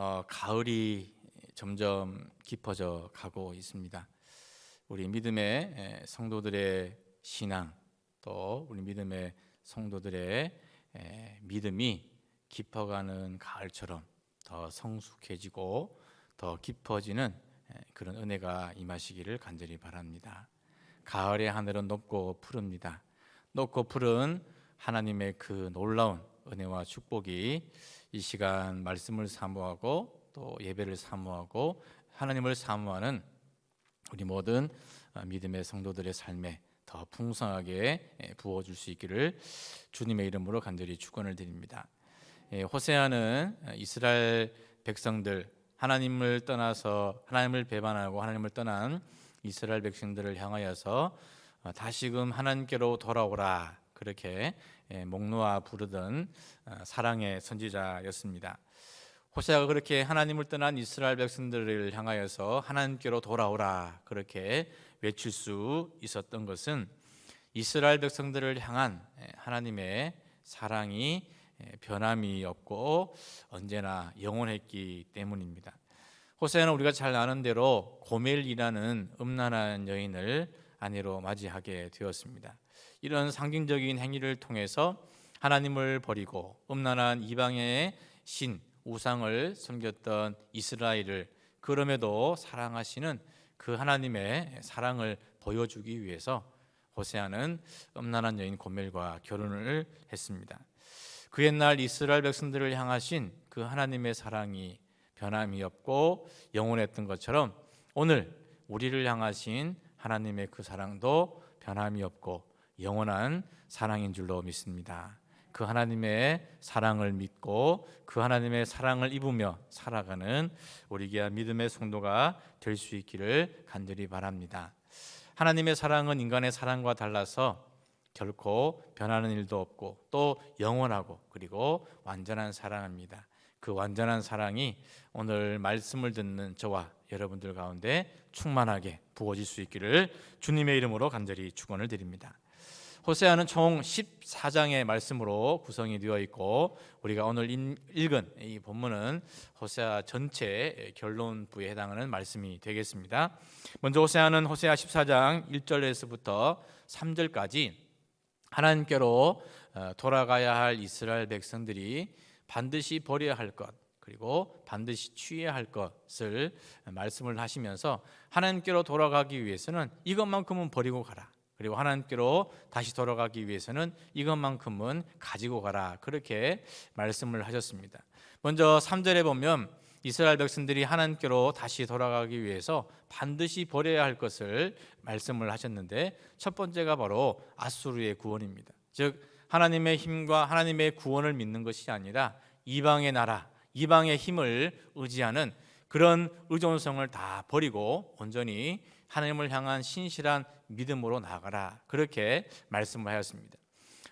어, 가을이 점점 깊어져 가고 있습니다. 우리 믿음의 에, 성도들의 신앙 또 우리 믿음의 성도들의 에, 믿음이 깊어가는 가을처럼 더 성숙해지고 더 깊어지는 에, 그런 은혜가 임하시기를 간절히 바랍니다. 가을의 하늘은 높고 푸릅니다. 높고 푸른 하나님의 그 놀라운 은혜와 축복이 이 시간 말씀을 사모하고 또 예배를 사모하고 하나님을 사모하는 우리 모든 어, 믿음의 성도들의 삶에 더 풍성하게 예, 부어줄 수 있기를 주님의 이름으로 간절히 축원을 드립니다. 예, 호세아는 이스라엘 백성들 하나님을 떠나서 하나님을 배반하고 하나님을 떠난 이스라엘 백성들을 향하여서 어, 다시금 하나님께로 돌아오라 그렇게 예, 목놓아 부르던 어, 사랑의 선지자였습니다. 호세아가 그렇게 하나님을 떠난 이스라엘 백성들을 향하여서 하나님께로 돌아오라 그렇게 외칠 수 있었던 것은 이스라엘 백성들을 향한 예, 하나님의 사랑이 예, 변함이 없고 언제나 영원했기 때문입니다. 호세아는 우리가 잘 아는 대로 고멜이라는 음란한 여인을 아내로 맞이하게 되었습니다. 이런 상징적인 행위를 통해서 하나님을 버리고 음란한 이방의 신 우상을 섬겼던 이스라엘을 그럼에도 사랑하시는 그 하나님의 사랑을 보여주기 위해서 호세아는 음란한 여인 고멜과 결혼을 했습니다. 그 옛날 이스라엘 백성들을 향하신 그 하나님의 사랑이 변함이 없고 영원했던 것처럼 오늘 우리를 향하신 하나님의 그 사랑도 변함이 없고 영원한 사랑인 줄로 믿습니다. 그 하나님의 사랑을 믿고 그 하나님의 사랑을 입으며 살아가는 우리 귀한 믿음의 성도가 될 수 있기를 간절히 바랍니다. 하나님의 사랑은 인간의 사랑과 달라서 결코 변하는 일도 없고 또 영원하고 그리고 완전한 사랑입니다. 그 완전한 사랑이 오늘 말씀을 듣는 저와 여러분들 가운데 충만하게 부어질 수 있기를 주님의 이름으로 간절히 축원을 드립니다. 호세아는 총 14장의 말씀으로 구성이 되어 있고 우리가 오늘 읽은 이 본문은 호세아 전체 결론부에 해당하는 말씀이 되겠습니다. 먼저 호세아는 호세아 14장 1절에서부터 3절까지 하나님께로 어, 돌아가야 할 이스라엘 백성들이 반드시 버려야 할 것, 그리고 반드시 취해야 할 것을 말씀을 하시면서 하나님께로 돌아가기 위해서는 이것만큼은 버리고 가라. 그리고 하나님께로 다시 돌아가기 위해서는 이것만큼은 가지고 가라. 그렇게 말씀을 하셨습니다. 먼저 3절에 보면 이스라엘 백성들이 하나님께로 다시 돌아가기 위해서 반드시 버려야 할 것을 말씀을 하셨는데 첫 번째가 바로 아수르의 구원입니다. 즉 하나님의 힘과 하나님의 구원을 믿는 것이 아니라 이방의 나라, 이방의 힘을 의지하는 그런 의존성을 다 버리고 온전히 하나님을 향한 신실한 믿음으로 나가라. 그렇게 말씀을 하였습니다.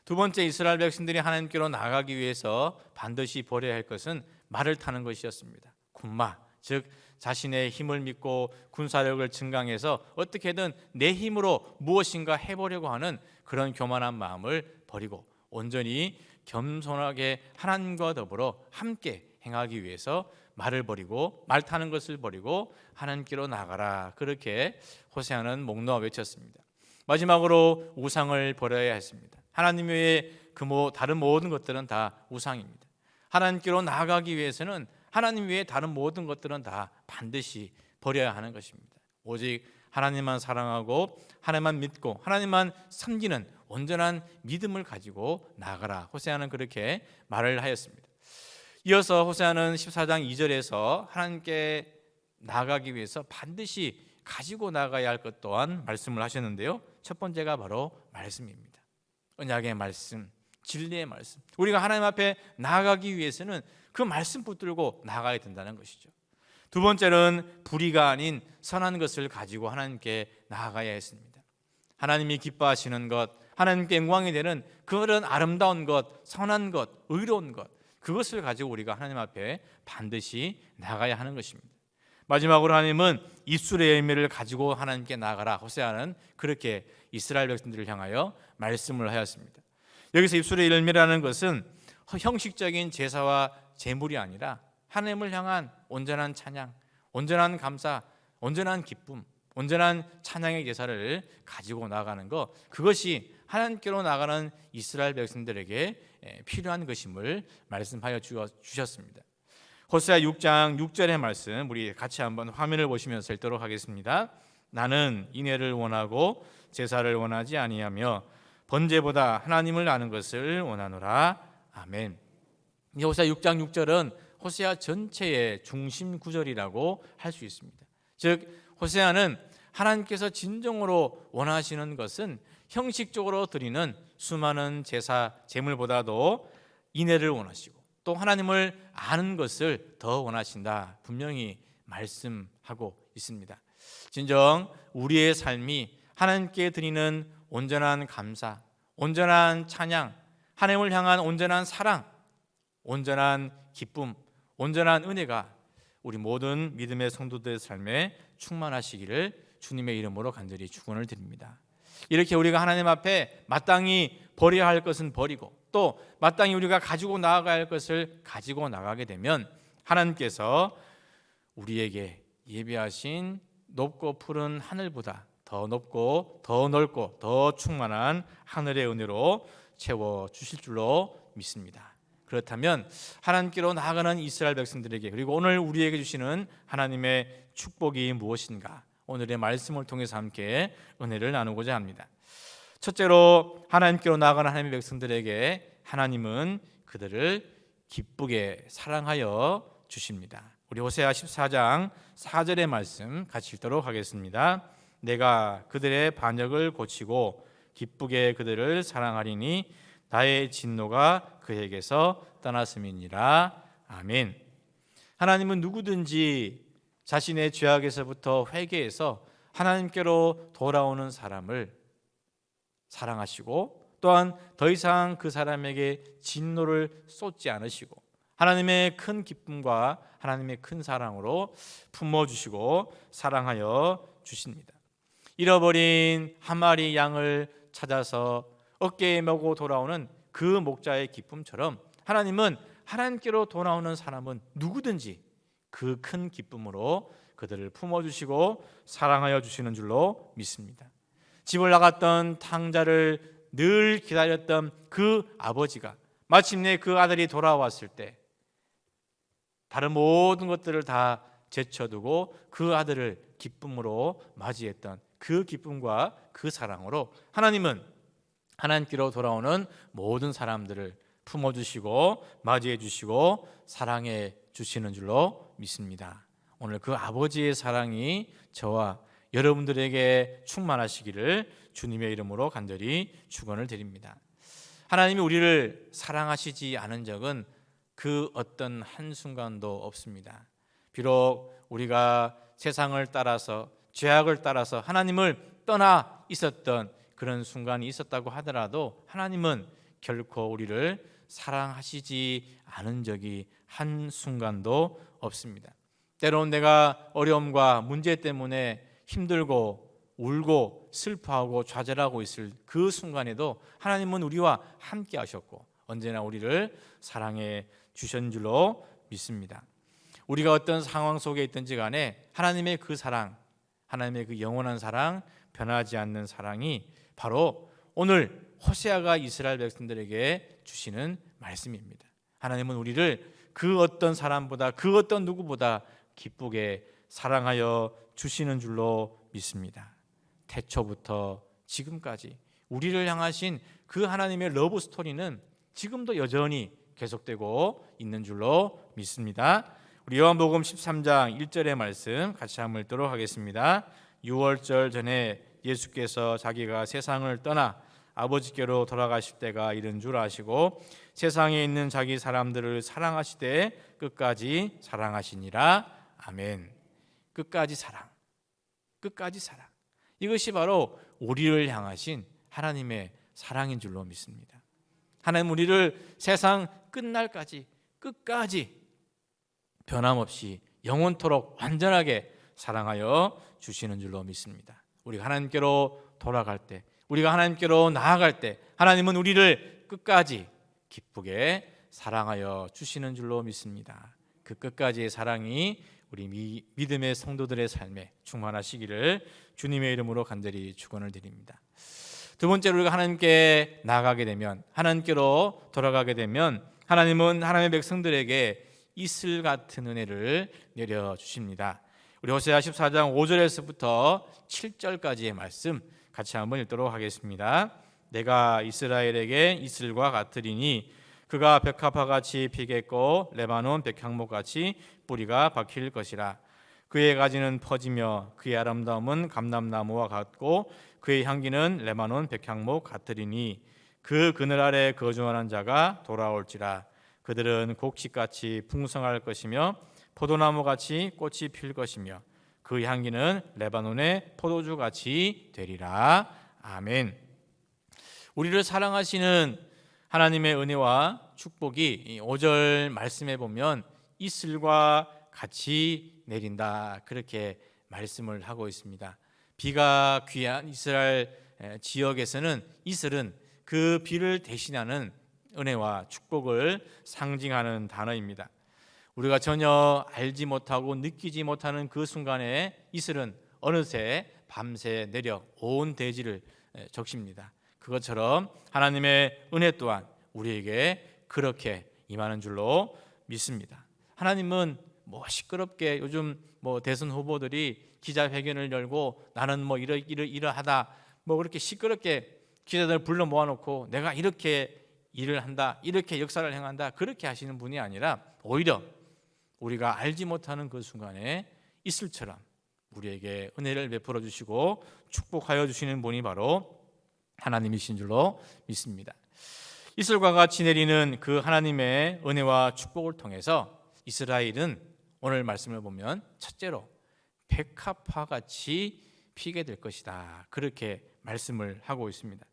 두 번째 이스라엘 백성들이 하나님께로 나가기 위해서 반드시 버려야 할 것은 말을 타는 것이었습니다. 군마, 즉 자신의 힘을 믿고 군사력을 증강해서 어떻게든 내 힘으로 무엇인가 해보려고 하는 그런 교만한 마음을 버리고 온전히 겸손하게 하나님과 더불어 함께 행하기 위해서 말을 버리고 말 타는 것을 버리고 하나님께로 나가라 그렇게 호세아는 목놓아 외쳤습니다. 마지막으로 우상을 버려야 했습니다. 하나님 외에 그 뭐 다른 모든 것들은 다 우상입니다. 하나님께로 나아가기 위해서는 하나님 외에 다른 모든 것들은 다 반드시 버려야 하는 것입니다. 오직 하나님만 사랑하고 하나님만 믿고 하나님만 섬기는 온전한 믿음을 가지고 나가라. 호세아는 그렇게 말을 하였습니다. 이어서 호세아는 14장 2절에서 하나님께 나가기 위해서 반드시 가지고 나가야 할 것 또한 말씀을 하셨는데요. 첫 번째가 바로 말씀입니다. 언약의 말씀, 진리의 말씀. 우리가 하나님 앞에 나아가기 위해서는 그 말씀 붙들고 나가야 된다는 것이죠. 두 번째는 불의가 아닌 선한 것을 가지고 하나님께 나아가야 했습니다. 하나님이 기뻐하시는 것, 하나님께 영광이 되는 그런 아름다운 것, 선한 것, 의로운 것, 그것을 가지고 우리가 하나님 앞에 반드시 나가야 하는 것입니다. 마지막으로 하나님은 입술의 열매를 가지고 하나님께 나가라. 호세아는 그렇게 이스라엘 백성들을 향하여 말씀을 하였습니다. 여기서 입술의 열매라는 것은 형식적인 제사와 제물이 아니라 하나님을 향한 온전한 찬양, 온전한 감사, 온전한 기쁨, 온전한 찬양의 제사를 가지고 나가는 것 그것이 하나님께로 나가는 이스라엘 백성들에게 에, 필요한 것임을 말씀하여 주셨습니다. 호세아 6장 6절의 말씀 우리 같이 한번 화면을 보시면서 읽도록 하겠습니다. 나는 인애를 원하고 제사를 원하지 아니하며 번제보다 하나님을 아는 것을 원하노라. 아멘. 이 호세아 6장 6절은 호세아 전체의 중심 구절이라고 할 수 있습니다. 즉 호세아는 하나님께서 진정으로 원하시는 것은 형식적으로 드리는 수많은 제사 제물보다도 인애를 원하시고 또 하나님을 아는 것을 더 원하신다. 분명히 말씀하고 있습니다. 진정 우리의 삶이 하나님께 드리는 온전한 감사, 온전한 찬양, 하나님을 향한 온전한 사랑, 온전한 기쁨, 온전한 은혜가 우리 모든 믿음의 성도들의 삶에 충만하시기를 주님의 이름으로 간절히 축원을 드립니다. 이렇게 우리가 하나님 앞에 마땅히 버려야 할 것은 버리고 또 마땅히 우리가 가지고 나아가야 할 것을 가지고 나가게 되면 하나님께서 우리에게 예비하신 높고 푸른 하늘보다 더 높고 더 넓고 더 충만한 하늘의 은혜로 채워 주실 줄로 믿습니다. 그렇다면 하나님께로 나아가는 이스라엘 백성들에게 그리고 오늘 우리에게 주시는 하나님의 축복이 무엇인가? 오늘의 말씀을 통해서 함께 은혜를 나누고자 합니다. 첫째로 하나님께로 나아가는 하나님의 백성들에게 하나님은 그들을 기쁘게 사랑하여 주십니다. 우리 호세아 14장 4절의 말씀 같이 읽도록 하겠습니다. 내가 그들의 반역을 고치고 기쁘게 그들을 사랑하리니 나의 진노가 그에게서 떠났음이니라. 아멘. 하나님은 누구든지 자신의 죄악에서부터 회개해서 하나님께로 돌아오는 사람을 사랑하시고 또한 더 이상 그 사람에게 진노를 쏟지 않으시고 하나님의 큰 기쁨과 하나님의 큰 사랑으로 품어 주시고 사랑하여 주십니다. 잃어버린 한 마리 양을 찾아서 어깨에 메고 돌아오는 그 목자의 기쁨처럼 하나님은 하나님께로 돌아오는 사람은 누구든지 그 큰 기쁨으로 그들을 품어 주시고 사랑하여 주시는 줄로 믿습니다. 집을 나갔던 탕자를 늘 기다렸던 그 아버지가 마침내 그 아들이 돌아왔을 때 다른 모든 것들을 다 제쳐두고 그 아들을 기쁨으로 맞이했던 그 기쁨과 그 사랑으로 하나님은 하나님께로 돌아오는 모든 사람들을 품어주시고 맞이해 주시고 사랑해 주시는 줄로 믿습니다. 오늘 그 아버지의 사랑이 저와 여러분들에게 충만하시기를 주님의 이름으로 간절히 축원을 드립니다. 하나님이 우리를 사랑하시지 않은 적은 그 어떤 한 순간도 없습니다. 비록 우리가 세상을 따라서 죄악을 따라서 하나님을 떠나 있었던 그런 순간이 있었다고 하더라도 하나님은 결코 우리를 사랑하시지 않은 적이 한 순간도 없습니다. 때론 내가 어려움과 문제 때문에 힘들고 울고 슬퍼하고 좌절하고 있을 그 순간에도 하나님은 우리와 함께 하셨고 언제나 우리를 사랑해 주신 줄로 믿습니다. 우리가 어떤 상황 속에 있든지 간에 하나님의 그 사랑, 하나님의 그 영원한 사랑, 변하지 않는 사랑이 바로 오늘 호세아가 이스라엘 백성들에게 주시는 말씀입니다. 하나님은 우리를 그 어떤 사람보다 그 어떤 누구보다 기쁘게 사랑하여 주시는 줄로 믿습니다. 태초부터 지금까지 우리를 향하신 그 하나님의 러브 스토리는 지금도 여전히 계속되고 있는 줄로 믿습니다. 우리 요한복음 13장 1절의 말씀 같이 한번 읽도록 하겠습니다. 6월절 전에 예수께서 자기가 세상을 떠나 아버지께로 돌아가실 때가 이른 줄 아시고 세상에 있는 자기 사람들을 사랑하시되 끝까지 사랑하시니라. 아멘. 끝까지 사랑. 끝까지 사랑. 이것이 바로 우리를 향하신 하나님의 사랑인 줄로 믿습니다. 하나님 우리를 세상 끝날까지 끝까지 변함없이 영원토록 완전하게 사랑하여 주시는 줄로 믿습니다. 우리가 하나님께로 돌아갈 때, 우리가 하나님께로 나아갈 때, 하나님은 우리를 끝까지 기쁘게 사랑하여 주시는 줄로 믿습니다. 그 끝까지의 사랑이 우리 미, 믿음의 성도들의 삶에 충만하시기를 주님의 이름으로 간절히 축원을 드립니다. 두 번째로 우리가 하나님께 나가게 되면 하나님께로 돌아가게 되면 하나님은 하나님의 백성들에게 이슬 같은 은혜를 내려 주십니다. 우리 호세아 14장 5절에서부터 7절까지의 말씀 같이 한번 읽도록 하겠습니다. 내가 이스라엘에게 이슬과 같으리니 그가 백합화 같이 피겠고 레바논 백향목 같이 뿌리가 박힐 것이라. 그의 가지는 퍼지며 그의 아름다움은 감람나무와 같고 그의 향기는 레바논 백향목 같으리니 그 그늘 아래 거주하는 자가 돌아올지라. 그들은 곡식같이 풍성할 것이며 포도나무 같이 꽃이 필 것이며 그 향기는 레바논의 포도주 같이 되리라. 아멘. 우리를 사랑하시는 하나님의 은혜와 축복이 5절 말씀에 보면 이슬과 같이 내린다 그렇게 말씀을 하고 있습니다. 비가 귀한 이스라엘 지역에서는 이슬은 그 비를 대신하는 은혜와 축복을 상징하는 단어입니다. 우리가 전혀 알지 못하고 느끼지 못하는 그 순간에 이슬은 어느새 밤새 내려 온 대지를 적십니다. 그것처럼 하나님의 은혜 또한 우리에게 그렇게 임하는 줄로 믿습니다. 하나님은 뭐 시끄럽게 요즘 뭐 대선 후보들이 기자회견을 열고 나는 뭐 이러 이러 이러하다 뭐 그렇게 시끄럽게 기자들 불러 모아놓고 내가 이렇게 일을 한다 이렇게 역사를 행한다 그렇게 하시는 분이 아니라 오히려 우리가 알지 못하는 그 순간에 이슬처럼 우리에게 은혜를 베풀어 주시고 축복하여 주시는 분이 바로 하나님이신 줄로 믿습니다. 이슬과 같이 내리는 그 하나님의 은혜와 축복을 통해서 이스라엘은 오늘 말씀을 보면 첫째로 백합화 같이 피게 될 것이다. 그렇게 말씀을 하고 있습니다.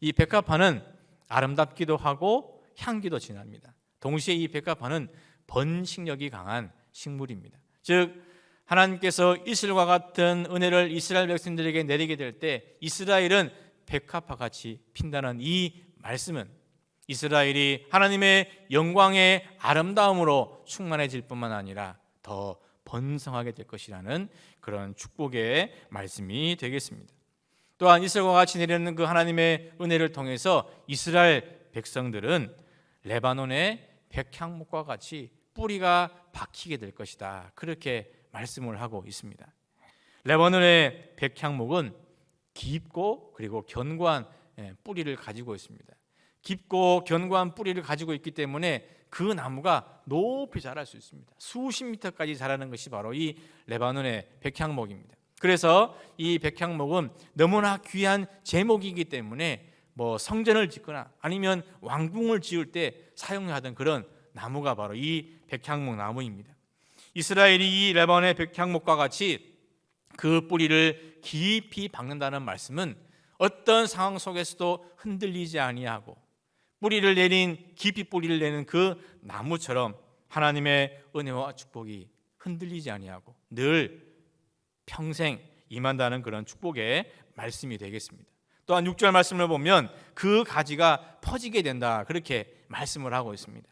이 백합화는 아름답기도 하고 향기도 진합니다. 동시에 이 백합화는 번식력이 강한 식물입니다. 즉 하나님께서 이슬과 같은 은혜를 이스라엘 백성들에게 내리게 될 때 이스라엘은 백합화 같이 핀다는 이 말씀은 이스라엘이 하나님의 영광의 아름다움으로 충만해질 뿐만 아니라 더 번성하게 될 것이라는 그런 축복의 말씀이 되겠습니다. 또한 이슬과 같이 내리는 그 하나님의 은혜를 통해서 이스라엘 백성들은 레바논의 백향목과 같이 뿌리가 박히게 될 것이다. 그렇게 말씀을 하고 있습니다. 레바논의 백향목은 깊고 그리고 견고한 예, 뿌리를 가지고 있습니다. 깊고 견고한 뿌리를 가지고 있기 때문에 그 나무가 높이 자랄 수 있습니다. 수십 미터까지 자라는 것이 바로 이 레바논의 백향목입니다. 그래서 이 백향목은 너무나 귀한 제목이기 때문에 뭐 성전을 짓거나 아니면 왕궁을 지을 때 사용하던 그런 나무가 바로 이 백향목 나무입니다. 이스라엘이 이 레바논의 백향목과 같이 그 뿌리를 깊이 박는다는 말씀은 어떤 상황 속에서도 흔들리지 아니하고 뿌리를 내린 깊이 뿌리를 내는 그 나무처럼 하나님의 은혜와 축복이 흔들리지 아니하고 늘 평생 임한다는 그런 축복의 말씀이 되겠습니다. 또한 6절 말씀을 보면 그 가지가 퍼지게 된다. 그렇게 말씀을 하고 있습니다.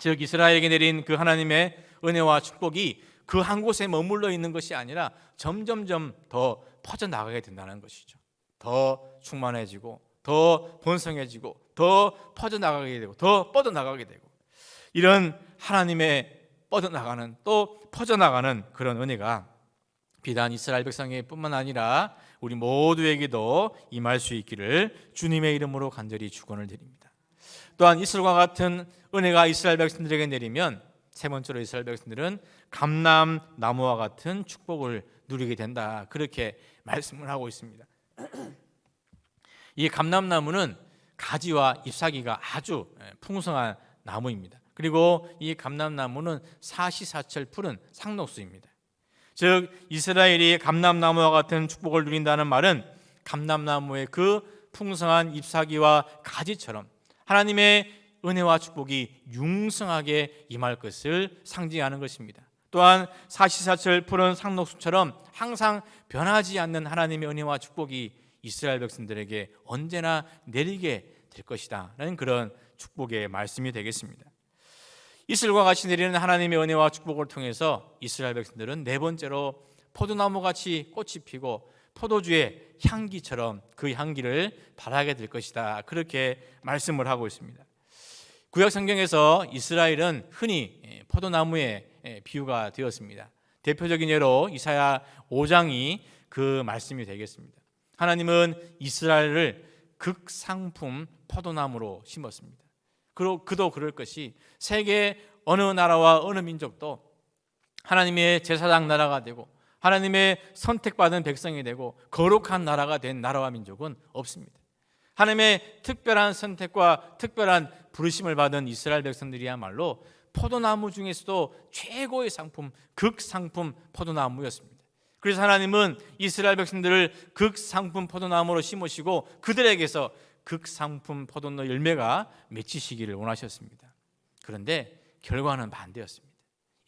즉 이스라엘에게 내린 그 하나님의 은혜와 축복이 그 한 곳에 머물러 있는 것이 아니라 점점점 더 퍼져 나가게 된다는 것이죠. 더 충만해지고 더 번성해지고 더 퍼져 나가게 되고 더 뻗어 나가게 되고 이런 하나님의 뻗어 나가는 또 퍼져 나가는 그런 은혜가 비단 이스라엘 백성에뿐만 아니라 우리 모두에게도 임할 수 있기를 주님의 이름으로 간절히 축원을 드립니다. 또한 이슬과 같은 은혜가 이스라엘 백성들에게 내리면 세 번째로 이스라엘 백성들은 감람 나무와 같은 축복을 누리게 된다. 그렇게 말씀을 하고 있습니다. 이 감람 나무는 가지와 잎사귀가 아주 풍성한 나무입니다. 그리고 이 감람 나무는 사시사철 푸른 상록수입니다. 즉 이스라엘이 감람 나무와 같은 축복을 누린다는 말은 감람 나무의 그 풍성한 잎사귀와 가지처럼 하나님의 은혜와 축복이 융성하게 임할 것을 상징하는 것입니다. 또한 사시사철 푸른 상록수처럼 항상 변하지 않는 하나님의 은혜와 축복이 이스라엘 백성들에게 언제나 내리게 될 것이다라는 그런 축복의 말씀이 되겠습니다. 이슬과 같이 내리는 하나님의 은혜와 축복을 통해서 이스라엘 백성들은 네 번째로 포도나무 같이 꽃이 피고 포도주의 향기처럼 그 향기를 바라게 될 것이다. 그렇게 말씀을 하고 있습니다. 구약 성경에서 이스라엘은 흔히 예, 포도나무의 예, 비유가 되었습니다. 대표적인 예로 이사야 5장이 그 말씀이 되겠습니다. 하나님은 이스라엘을 극상품 포도나무로 심었습니다. 그도 그럴 것이 세계 어느 나라와 어느 민족도 하나님의 제사장 나라가 되고 하나님의 선택받은 백성이 되고 거룩한 나라가 된 나라와 민족은 없습니다. 하나님의 특별한 선택과 특별한 부르심을 받은 이스라엘 백성들이야말로 포도나무 중에서도 최고의 상품, 극상품 포도나무였습니다. 그래서 하나님은 이스라엘 백성들을 극상품 포도나무로 심으시고 그들에게서 극상품 포도나무 열매가 맺히시기를 원하셨습니다. 그런데 결과는 반대였습니다.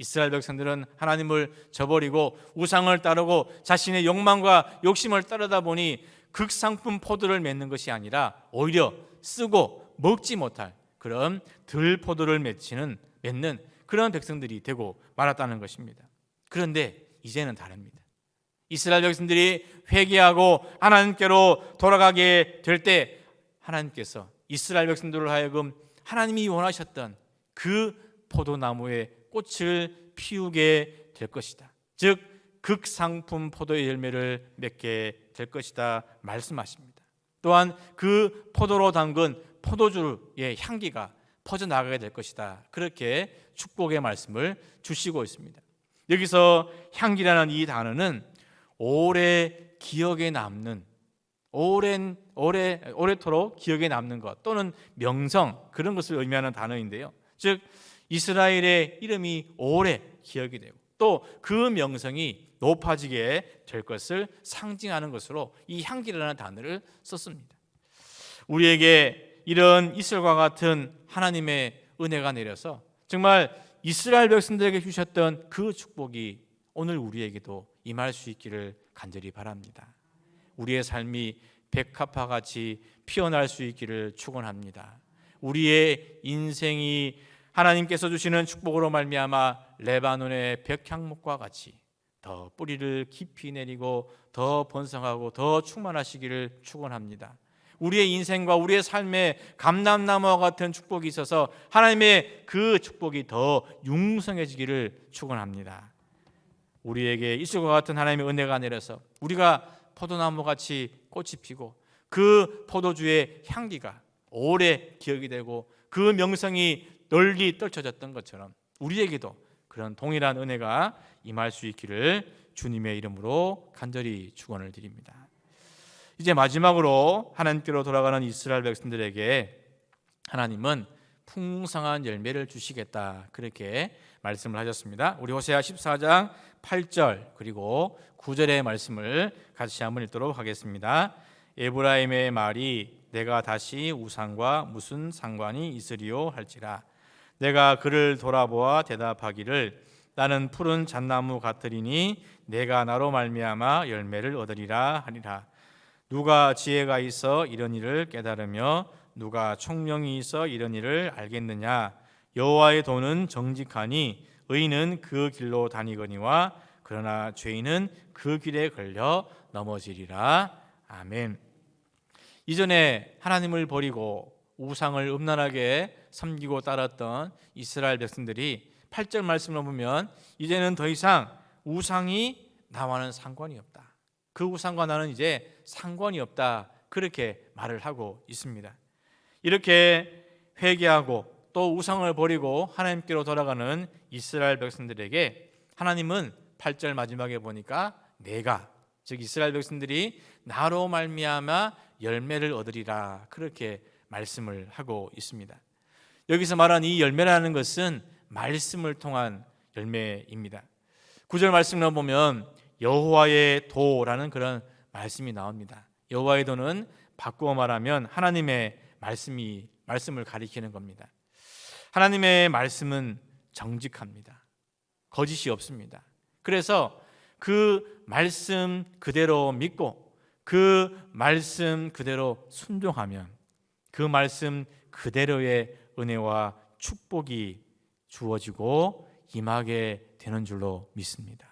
이스라엘 백성들은 하나님을 저버리고 우상을 따르고 자신의 욕망과 욕심을 따르다 보니 극상품 포도를 맺는 것이 아니라 오히려 쓰고 먹지 못할 그런 들 포도를 맺히는 맺는 그런 백성들이 되고 말았다는 것입니다. 그런데 이제는 다릅니다. 이스라엘 백성들이 회개하고 하나님께로 돌아가게 될 때 하나님께서 이스라엘 백성들을 하여금 하나님이 원하셨던 그 포도나무의 꽃을 피우게 될 것이다. 즉 극상품 포도의 열매를 맺게 될 것이다 말씀하십니다. 또한 그 포도로 담근 포도주의 향기가 퍼져 나가게 될 것이다. 그렇게 축복의 말씀을 주시고 있습니다. 여기서 향기라는 이 단어는 오래 기억에 남는 오랜 오래 오래토록 기억에 남는 것 또는 명성 그런 것을 의미하는 단어인데요. 즉 이스라엘의 이름이 오래 기억이 되고 또 그 명성이 높아지게 될 것을 상징하는 것으로 이 향기라는 단어를 썼습니다. 우리에게 이런 이슬과 같은 하나님의 은혜가 내려서 정말 이스라엘 백성들에게 주셨던 그 축복이 오늘 우리에게도 임할 수 있기를 간절히 바랍니다. 우리의 삶이 백합화 같이 피어날 수 있기를 축원합니다. 우리의 인생이 하나님께서 주시는 축복으로 말미암아 레바논의 백향목과 같이 더 뿌리를 깊이 내리고 더 번성하고 더 충만하시기를 축원합니다. 우리의 인생과 우리의 삶에 감람나무와 같은 축복이 있어서 하나님의 그 축복이 더 융성해지기를 축원합니다. 우리에게 이슬과 같은 하나님의 은혜가 내려서 우리가 포도나무 같이 꽃이 피고 그 포도주의 향기가 오래 기억이 되고 그 명성이 널리 떨쳐졌던 것처럼 우리에게도 그런 동일한 은혜가 임할 수 있기를 주님의 이름으로 간절히 축원을 드립니다. 이제 마지막으로 하나님께로 돌아가는 이스라엘 백성들에게 하나님은 풍성한 열매를 주시겠다 그렇게 말씀을 하셨습니다. 우리 호세아 14장 8절 그리고 9절의 말씀을 같이 한번 읽도록 하겠습니다. 에브라임의 말이 내가 다시 우상과 무슨 상관이 있으리요 할지라 내가 그를 돌아보아 대답하기를 나는 푸른 잣나무 같으리니 내가 나로 말미암아 열매를 얻으리라 하리라. 누가 지혜가 있어 이런 일을 깨달으며 누가 총명이 있어 이런 일을 알겠느냐? 여호와의 도는 정직하니 의인은 그 길로 다니거니와 그러나 죄인은 그 길에 걸려 넘어지리라. 아멘. 이전에 하나님을 버리고 우상을 음란하게 섬기고 따랐던 이스라엘 백성들이 8절 말씀을 보면 이제는 더 이상 우상이 나와는 상관이 없다. 그 우상과 나는 이제 상관이 없다. 그렇게 말을 하고 있습니다. 이렇게 회개하고 또 우상을 버리고 하나님께로 돌아가는 이스라엘 백성들에게 하나님은 8절 마지막에 보니까 내가 즉 이스라엘 백성들이 나로 말미암아 열매를 얻으리라 그렇게 말씀을 하고 있습니다. 여기서 말한 이 열매라는 것은 말씀을 통한 열매입니다. 구절 말씀을 보면 여호와의 도라는 그런 말씀이 나옵니다. 여호와의 도는 바꾸어 말하면 하나님의 말씀이 말씀을 가리키는 겁니다. 하나님의 말씀은 정직합니다. 거짓이 없습니다. 그래서 그 말씀 그대로 믿고 그 말씀 그대로 순종하면 그 말씀 그대로의 은혜와 축복이 주어지고 임하게 되는 줄로 믿습니다.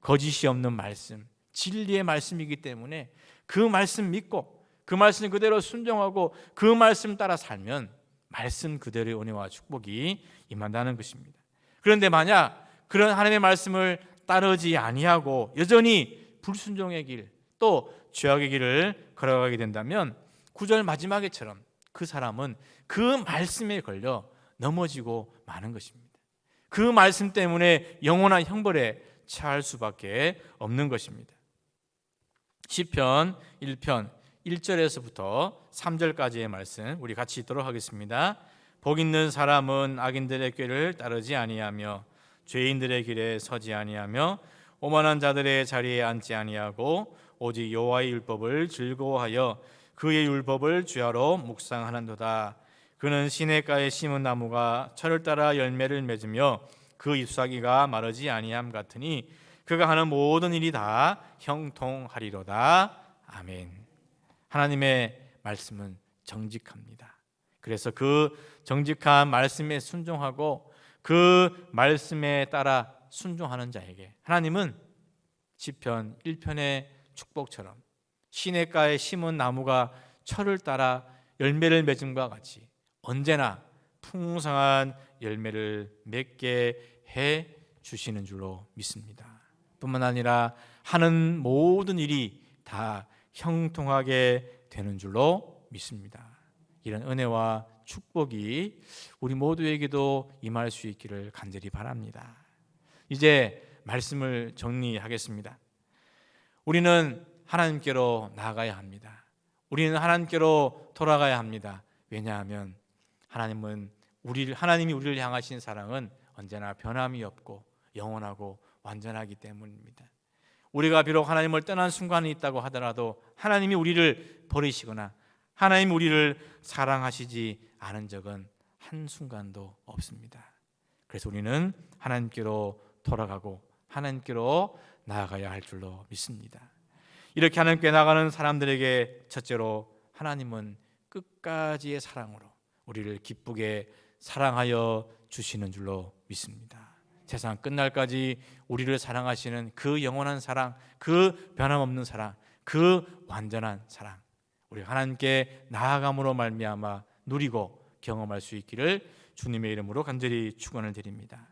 거짓이 없는 말씀, 진리의 말씀이기 때문에 그 말씀 믿고 그 말씀 그대로 순종하고 그 말씀 따라 살면 말씀 그대로의 은혜와 축복이 임한다는 것입니다. 그런데 만약 그런 하나님의 말씀을 따르지 아니하고 여전히 불순종의 길, 또 죄악의 길을 걸어가게 된다면 구절 마지막에처럼 그 사람은 그 말씀에 걸려 넘어지고 마는 것입니다. 그 말씀 때문에 영원한 형벌에 처할 수밖에 없는 것입니다. 시편 1편 1절에서부터 3절까지의 말씀 우리 같이 읽도록 하겠습니다. 복 있는 사람은 악인들의 꾀를 따르지 아니하며 죄인들의 길에 서지 아니하며 오만한 자들의 자리에 앉지 아니하고 오직 여호와의 율법을 즐거워하여 그의 율법을 주야로 묵상하는도다. 그는 시냇가에 심은 나무가 철을 따라 열매를 맺으며 그 잎사귀가 마르지 아니함 같으니 그가 하는 모든 일이 다 형통하리로다. 아멘. 하나님의 말씀은 정직합니다. 그래서 그 정직한 말씀에 순종하고 그 말씀에 따라 순종하는 자에게 하나님은 시편 1편의 축복처럼 시냇가에 심은 나무가 철을 따라 열매를 맺음과 같이 언제나 풍성한 열매를 맺게 해 주시는 줄로 믿습니다. 뿐만 아니라 하는 모든 일이 다 형통하게 되는 줄로 믿습니다. 이런 은혜와 축복이 우리 모두에게도 임할 수 있기를 간절히 바랍니다. 이제 말씀을 정리하겠습니다. 우리는 하나님께로 나아가야 합니다. 우리는 하나님께로 돌아가야 합니다. 왜냐하면 하나님은 우리를 하나님이 우리를 향하신 사랑은 언제나 변함이 없고 영원하고 완전하기 때문입니다. 우리가 비록 하나님을 떠난 순간이 있다고 하더라도 하나님이 우리를 버리시거나 하나님 우리를 사랑하시지 않은 적은 한 순간도 없습니다. 그래서 우리는 하나님께로 돌아가고 하나님께로 나아가야 할 줄로 믿습니다. 이렇게 하나님께 나가는 사람들에게 첫째로 하나님은 끝까지의 사랑으로 우리를 기쁘게 사랑하여 주시는 줄로 믿습니다. 세상 끝날까지 우리를 사랑하시는 그 영원한 사랑, 그 변함없는 사랑, 그 완전한 사랑. 우리 하나님께 나아감으로 말미암아 누리고 경험할 수 있기를 주님의 이름으로 간절히 축원을 드립니다.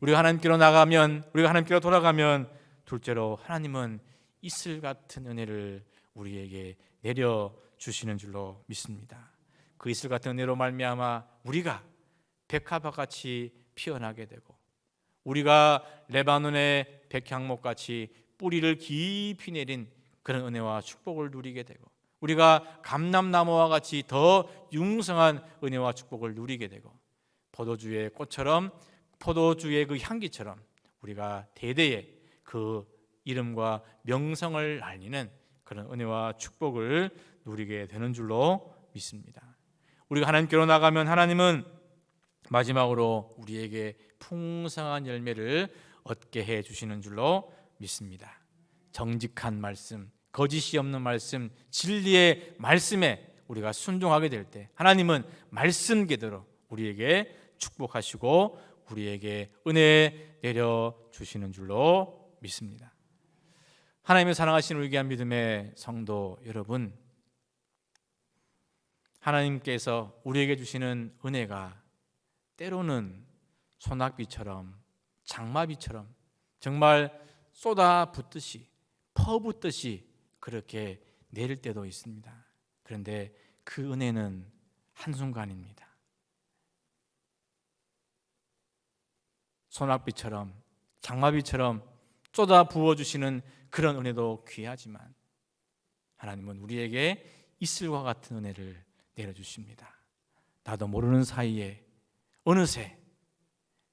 우리가 하나님께로 나가면 우리가 하나님께로 돌아가면 둘째로 하나님은 이슬 같은 은혜를 우리에게 내려 주시는 줄로 믿습니다. 그 이슬 같은 은혜로 말미암아 우리가 백합화 같이 피어나게 되고 우리가 레바논의 백향목 같이 뿌리를 깊이 내린 그런 은혜와 축복을 누리게 되고 우리가 감람나무와 같이 더 융성한 은혜와 축복을 누리게 되고 포도주의 꽃처럼 포도주의 그 향기처럼 우리가 대대에 그 이름과 명성을 알리는 그런 은혜와 축복을 누리게 되는 줄로 믿습니다. 우리가 하나님께로 나가면 하나님은 마지막으로 우리에게 풍성한 열매를 얻게 해 주시는 줄로 믿습니다. 정직한 말씀, 거짓이 없는 말씀, 진리의 말씀에 우리가 순종하게 될 때 하나님은 말씀 계대로 우리에게 축복하시고 우리에게 은혜 내려 주시는 줄로 믿습니다. 하나님의 사랑하신 우리 귀한 믿음의 성도 여러분, 하나님께서 우리에게 주시는 은혜가 때로는 소낙비처럼 장마비처럼 정말 쏟아 붓듯이 퍼붓듯이 그렇게 내릴 때도 있습니다. 그런데 그 은혜는 한순간입니다. 소낙비처럼 장마비처럼 쏟아 부어 주시는 그런 은혜도 귀하지만 하나님은 우리에게 이슬과 같은 은혜를 내려 주십니다. 나도 모르는 사이에 어느새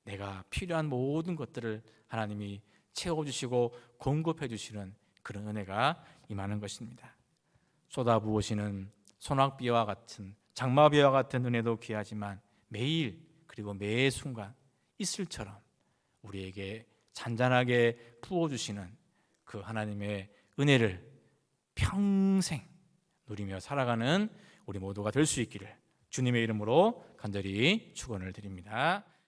내가 필요한 모든 것들을 하나님이 채워 주시고 공급해 주시는 그런 은혜가 임하는 것입니다. 쏟아 부으시는 소낙비와 같은 장마비와 같은 은혜도 귀하지만 매일 그리고 매 순간 이슬처럼 우리에게 잔잔하게 부어 주시는 그 하나님의 은혜를 평생 누리며 살아가는 우리 모두가 될 수 있기를 주님의 이름으로 간절히 축원을 드립니다.